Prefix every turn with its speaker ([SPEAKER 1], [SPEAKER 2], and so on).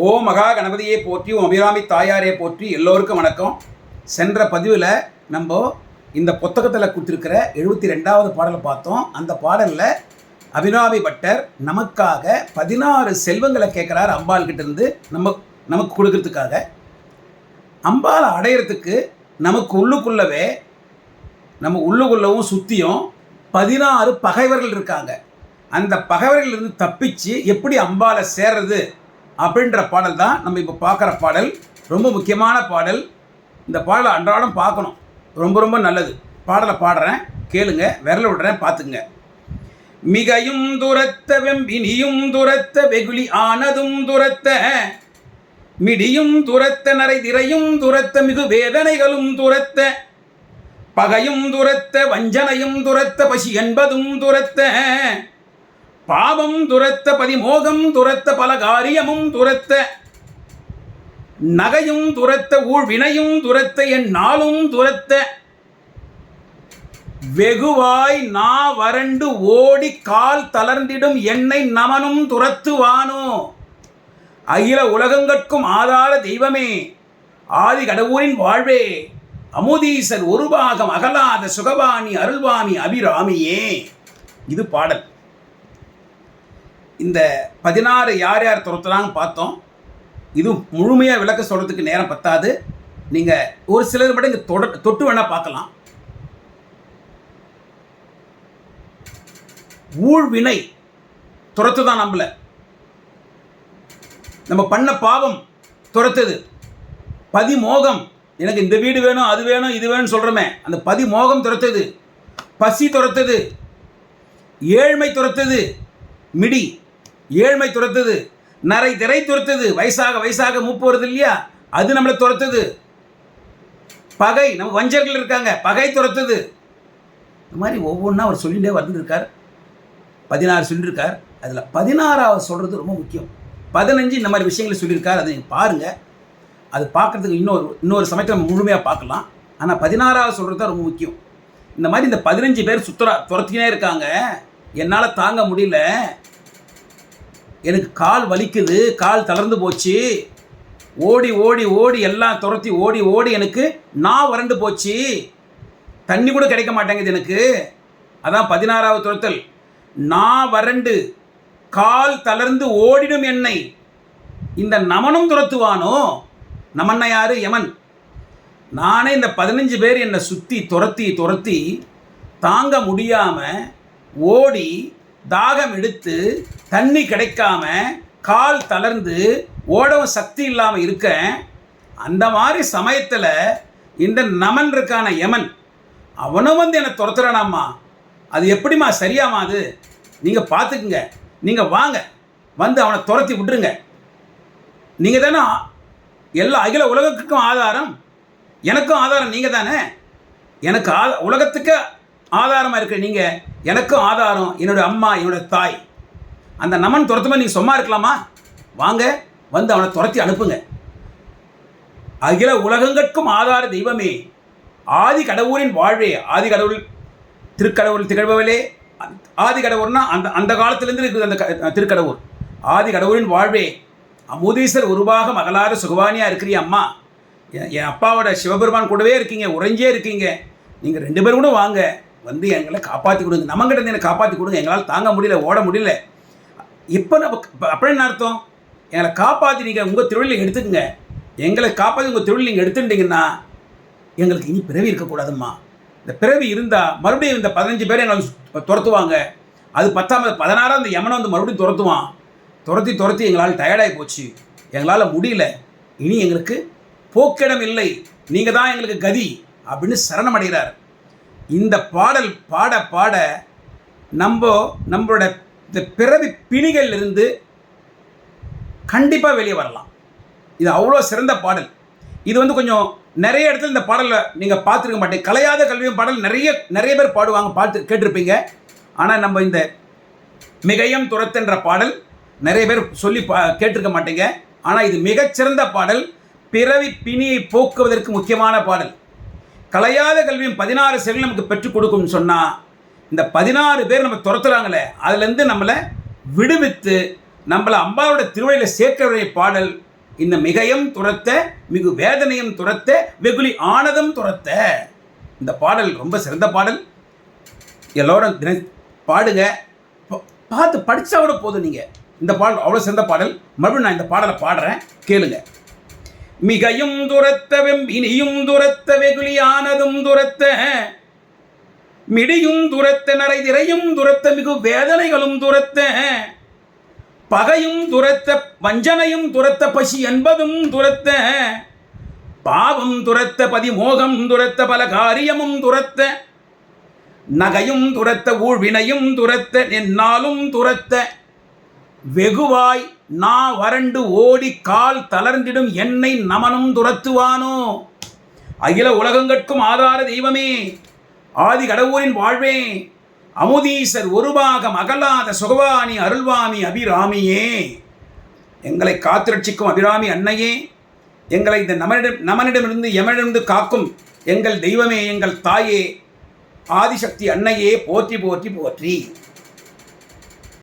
[SPEAKER 1] ஓ மகா கணபதியை போற்றி ஓம் அபிராமி தாயாரே போற்றி. எல்லோருக்கும் வணக்கம். சென்ற பதிவில் நம்ம இந்த புத்தகத்தில் கொடுத்துருக்கிற எழுபத்தி ரெண்டாவது பாடலை பார்த்தோம். அந்த பாடலில் அபிராமி பட்டர் நமக்காக பதினாறு செல்வங்களை கேட்குறார் அம்பாள் கிட்டேருந்து நம்ம நமக்கு கொடுக்கறதுக்காக. அம்பாளை அடையிறதுக்கு நமக்கு உள்ளுக்குள்ளவே நம்ம உள்ளுக்குள்ளவும் சுற்றியும் பதினாறு பகைவர்கள் இருக்காங்க. அந்த பகைவர்கள் இருந்து தப்பிச்சு எப்படி அம்பாலை சேர்றது? அப்படின்ற பாடல் தான் நம்ம இப்போ பார்க்குற பாடல். ரொம்ப முக்கியமான பாடல். இந்த பாடலை அன்றாடம் பார்க்கணும். ரொம்ப ரொம்ப நல்லது. பாடலை பாடுறேன். கேளுங்க. விரல விடுறேன். பார்த்துங்க மிகையும் துரத்த வெம்பினியும் துரத்த வெகுளி ஆனதும் துரத்த மிடியும் துரத்த நரை திரையும் துரத்த மிகு வேதனைகளும் துரத்த பகையும் துரத்த வஞ்சனையும் துரத்த பசி என்பதும் துரத்த பாவம் துரத்த பதிமோகம் துரத்த பல காரியமும் துரத்த நகையும் துரத்த ஊழ்வினையும் துரத்த என் நாளும் துரத்த வெகுவாய் நா வறண்டு ஓடி கால் தளர்ந்திடும் என்னை நமனும் துரத்துவானோ? அகில உலகங்கட்கும் ஆதார தெய்வமே ஆதி கடவுரின் வாழ்வே அமுதீசர் ஒரு பாகம் அகலாத சுகபாணி அருள்வாணி அபிராமியே. இது பாடல். இந்த பதினாறு யார் யார் துரத்துறாங்க பார்த்தோம். இது முழுமையாக விளக்க சொல்கிறதுக்கு நேரம் பத்தாது. நீங்கள் ஒரு சிலர் மட்டும் இங்கே தொட தொட்டு வேணால் பார்க்கலாம். ஊழ்வினை துரத்து தான் நம்மளை. நம்ம பண்ண பாவம் துரத்துது. பதிமோகம் எனக்கு இந்த வீடு வேணும் அது வேணும் இது வேணும்னு சொல்கிறோமே அந்த பதிமோகம் துரத்துது. பசி துரத்துது. ஏழ்மை துரத்துது. மிடி. ஏழ்மை துரத்துது நரை திரை துரத்துது வயசாக வயசாக மூப்பு வருது இல்லையா? அது நம்மளை துரத்துது. பகை நம்ம வஞ்சர்கள் இருக்காங்க பகை துரத்துது. இந்த மாதிரி ஒவ்வொன்றா அவர் சொல்லிகிட்டே வந்துருக்கார். பதினாறு சொல்லியிருக்கார் அதில் பதினாறாவது சொல்கிறது ரொம்ப முக்கியம். பதினஞ்சு இந்த மாதிரி விஷயங்களை சொல்லியிருக்கார். அதை நீங்கள் பாருங்கள் அது பார்க்குறதுக்கு இன்னொரு இன்னொரு சமயத்தில் நம்ம முழுமையாக பார்க்கலாம். ஆனால் பதினாறாவது சொல்கிறது தான் ரொம்ப முக்கியம். இந்த மாதிரி இந்த பதினஞ்சு பேர் சுற்றுலா துரத்தினே இருக்காங்க. என்னால் தாங்க முடியல. எனக்கு கால் வலிக்குது கால் தளர்ந்து போச்சு. ஓடி ஓடி ஓடி எல்லாம் துரத்தி ஓடி ஓடி எனக்கு நான் வறண்டு போச்சு. தண்ணி கூட கிடைக்க மாட்டேங்குது எனக்கு. அதான் பதினாறாவது துரத்தல். நான் வறண்டு கால் தளர்ந்து ஓடிடும் என்னை. இந்த நமனும் துரத்துவானோ? நமன்ன யாரு? யமன். நானே இந்த பதினஞ்சு பேர் என்னை சுற்றி துரத்தி துரத்தி தாங்க முடியாமல் ஓடி தாகம் எடுத்து தண்ணி கிடைக்காம கால் தளர்ந்து ஓடவும் சக்தி இல்லாமல் இருக்கேன் அந்த மாதிரி சமயத்தில் இந்த நமன் இருக்கான யமன் அவனும் வந்து என்னை துரத்துறானாம்மா. அது எப்படிம்மா சரியாமா அது? நீங்கள் பார்த்துக்குங்க நீங்கள் வாங்க. வந்து அவனை துரத்தி விட்டுருங்க. நீங்கள் தானே எல்லா அகில உலகத்துக்கும் ஆதாரம்? எனக்கும் ஆதாரம் நீங்கள் தானே எனக்கு ஆ உலகத்துக்கு ஆதாரமாக இருக்கிற நீங்கள் எனக்கும் ஆதாரம் என்னோடய அம்மா என்னோடய தாய். அந்த நமன் துரத்தமாக நீங்கள் சும்மா இருக்கலாமா? வாங்க வந்து அவனை துரத்தி அனுப்புங்க. அகில உலகங்கட்கும் ஆதார தெய்வமே. ஆதி கடவுளின் வாழ்வே. ஆதி கடவுள் திருக்கடவுள் திகழ்பவளே. ஆதி கடவுள்னா அந்த அந்த காலத்திலேருந்து இருக்குது அந்த க- திருக்கடவுள். ஆதி கடவுளின் வாழ்வே. அமுதீசர் உருவாக மகளாறு சுகவானியாக இருக்கிறீ அம்மா. என் என் அப்பாவோட சிவபெருமான் கூடவே இருக்கீங்க உறைஞ்சே இருக்கீங்க. நீங்கள் ரெண்டு பேரும் கூட வாங்க. வந்து எங்களை காப்பாற்றி கொடுங்க. நம்மகிட்ட இருந்து என்னை காப்பாற்றி கொடுங்க. எங்களால் தாங்க முடியல ஓட முடியல. இப்போ நம்ம அப்படி என்ன அர்த்தம்? எங்களை காப்பாற்றி நீங்கள் உங்கள் தொழில் எடுத்துக்கங்க. எங்களை காப்பாற்றி உங்கள் தொழில் நீங்கள் எடுத்துட்டீங்கன்னா எங்களுக்கு இனி பிறவி இருக்கக்கூடாதும்மா இந்த பிறவி இருந்தால் மறுபடியும் இந்த பதினஞ்சு பேர் எங்களை துரத்துவாங்க. அது பத்தாம் பதினாறாம் இந்த யமனை வந்து மறுபடியும் துரத்துவான். துரத்தி துரத்தி எங்களால் டயர்டாகி போச்சு. எங்களால் முடியல. இனி எங்களுக்கு போக்கிடம் இல்லை. நீங்கள் தான் எங்களுக்கு கதி அப்படின்னு சரணமடைகிறார் இந்த பாடல் பாட பாட நம்ம நம்மளோட இந்த பிறவி பிணிகள் இருந்து கண்டிப்பாக வெளியே வரலாம். இது அவ்வளோ சிறந்த பாடல். இது வந்து கொஞ்சம் நிறைய இடத்துல இந்த பாடலை நீங்கள் பார்த்துருக்க மாட்டேங்க. கலையாத கல்வியும் பாடல் நிறைய நிறைய பேர் பாடுவாங்க பார்த்து கேட்டிருப்பீங்க. ஆனால் நம்ம இந்த மிகையம் துரத்துன்ற பாடல் நிறைய பேர் சொல்லி பா கேட்டிருக்க மாட்டேங்க. ஆனால் இது மிகச்சிறந்த பாடல். பிறவி பிணியை போக்குவதற்கு முக்கியமான பாடல். கலையாத கல்வியும் பதினாறு செல்வி நமக்கு பெற்றுக் கொடுக்கும்னு சொன்னால் இந்த பதினாறு பேர் நம்ம துரத்துறாங்களே அதுலேருந்து நம்மளை விடுவித்து நம்மளை அம்பாவோட திருவழியில் சேர்க்கிற பாடல் இந்த மிகையும் துரத்த மிகு வேதனையும் துரத்த வெகுளி ஆனதம் துரத்த. இந்த பாடல் ரொம்ப சிறந்த பாடல். எல்லோரும் தின பாடுங்க. பார்த்து படித்தா கூட போதும் நீங்கள் இந்த பாடல் அவ்வளோ சிறந்த பாடல். மறுபடியும் நான் இந்த பாடலை பாடுறேன். கேளுங்கள் மிகையும் துரத்த வெம்பினியும் துரத்த வெகுளியானதும் துரத்த மிடியும் துரத்த நரைதிரையும் துரத்த மிகு வேதனைகளும் துரத்த பகையும் துரத்த வஞ்சனையும் துரத்த பசி என்பதும் துரத்த பாவம் துரத்த பதிமோகம் துரத்த பல காரியமும் துரத்த நகையும் துரத்த ஊழ்வினையும் துரத்த என்னாலும் துரத்த வெகுவாய் நா வறண்டு ஓடி கால் தளர்ந்திடும் என்னை நமனும் துரத்துவானோ? அகில உலகங்கட்கும் ஆதார தெய்வமே ஆதி கடவுளின் வாழ்வே அமுதீசர் ஒருபாகம் அகலாத சுகவாணி அருள்வாமி அபிராமியே. எங்களை காத்திரட்சிக்கும் அபிராமி அன்னையே எங்களை இந்த நமனிடம் நமனிடமிருந்து எமனிடமிருந்து காக்கும் எங்கள் தெய்வமே எங்கள் தாயே ஆதிசக்தி அன்னையே போற்றி போற்றி போற்றி.